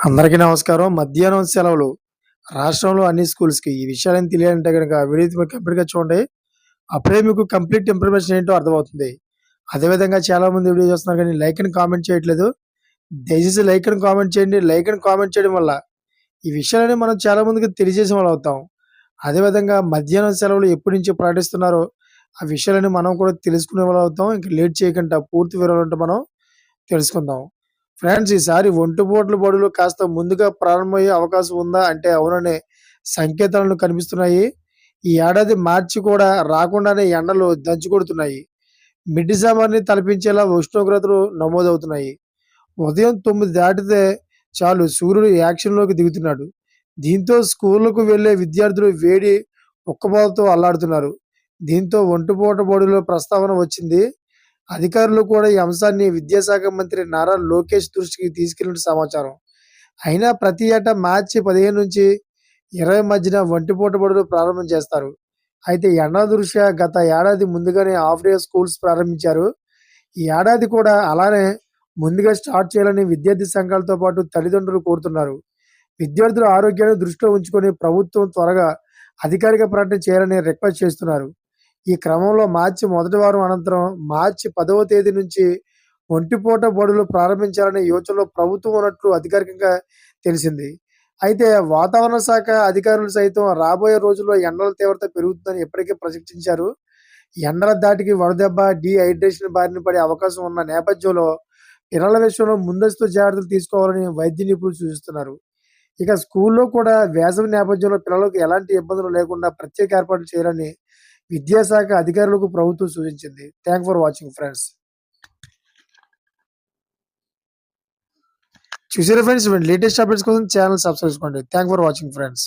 అందరికీ నమస్కారం. మధ్యాహ్నం సెలవులు రాష్ట్రంలో అన్ని స్కూల్స్‌కి. ఈ విషయాలన్నీ తెలియాలంటే కనుక వీడియో మీరు కంప్లీట్‌గా చూడండి. అప్పుడే మీకు కంప్లీట్ ఇన్ఫర్మేషన్ ఏంటో అర్థమవుతుంది. అదేవిధంగా చాలామంది వీడియో చూస్తున్నారు కానీ లైక్ అండ్ కామెంట్ చేయట్లేదు. దయచేసి లైక్ అండ్ కామెంట్ చేయండి. లైక్ అండ్ కామెంట్ చేయడం వల్ల ఈ విషయాలని మనం చాలామందికి తెలియజేసే తెలియజేసిన వాళ్ళం అవుతాం. అదేవిధంగా మధ్యాహ్నం సెలవులు ఎప్పటి నుంచి ప్రకటిస్తున్నారో ఆ విషయాలని మనం కూడా తెలుసుకునే వాళ్ళం అవుతాం. ఇంకా లేట్ చేయకుండా పూర్తి వివరాలు మనం తెలుసుకుందాం. ఫ్రెండ్స్ ఈసారి ఒంటిపోట్ల బడులు కాస్త ముందుగా ప్రారంభమయ్యే అవకాశం ఉందా? అంటే అవుననే సంకేతాలను కనిపిస్తున్నాయి. ఈ ఏడాది మార్చి కూడా రాకుండానే ఎండలు దంచుకొడుతున్నాయి. మిడ్ సమ్మర్‌ని తలపించేలా ఉష్ణోగ్రతలు నమోదవుతున్నాయి. ఉదయం తొమ్మిది దాటితే చాలు సూర్యుడు యాక్షన్‌లోకి దిగుతున్నాడు. దీంతో స్కూళ్ళకు వెళ్ళే విద్యార్థులు వేడి ఉక్కపోతతో అల్లాడుతున్నారు. దీంతో ఒంటిపూట బడుల ప్రస్తావన వచ్చింది. అధికారులు కూడా ఈ అంశాన్ని విద్యాశాఖ మంత్రి నారా లోకేష్ దృష్టికి తీసుకెళ్ళిన సమాచారం. అయినా ప్రతి ఏటా మార్చి 15 నుంచి 20 మధ్యన ఒంటిపూట బడులు ప్రారంభం చేస్తారు. అయితే ఎండల దృష్ట్యా గత ఏడాది ముందుగానే హాఫ్ డే స్కూల్స్ ప్రారంభించారు. ఈ ఏడాది కూడా అలానే ముందుగా స్టార్ట్ చేయాలని విద్యార్థి సంఘాలతో పాటు తల్లిదండ్రులు కోరుతున్నారు. విద్యార్థుల ఆరోగ్యాన్ని దృష్టిలో ఉంచుకొని ప్రభుత్వం త్వరగా అధికారిక ప్రకటన చేయాలని రిక్వెస్ట్ చేస్తున్నారు. ఈ క్రమంలో మార్చి మొదటి వారం అనంతరం మార్చి పదవ తేదీ నుంచి ఒంటిపూట బడులు ప్రారంభించాలనే యోచనలో ప్రభుత్వం ఉన్నట్లు అధికారికంగా తెలిసింది. అయితే వాతావరణ శాఖ అధికారులు సైతం రాబోయే రోజుల్లో ఎండల తీవ్రత పెరుగుతుందని ఇప్పటికే ప్రశంసించారు ఎండల దాటికి వడదెబ్బ, డీహైడ్రేషన్ బారిన పడే అవకాశం ఉన్న నేపథ్యంలో పిల్లల విషయంలో ముందస్తు జాగ్రత్తలు తీసుకోవాలని వైద్య నిపుణులు సూచిస్తున్నారు. ఇక స్కూల్లో కూడా వేసవి నేపథ్యంలో పిల్లలకు ఎలాంటి ఇబ్బందులు లేకుండా ప్రత్యేక ఏర్పాట్లు చేయాలని విద్యాశాఖ అధికారులకు ప్రభుత్వం సూచించింది. Thank for watching friends. చూసారా ఫ్రెండ్స్ లేటెస్ట్ అప్డేట్స్ కోసం ఛానల్ సబ్స్క్రైబ్ చేసుకోండి. Thank for watching friends.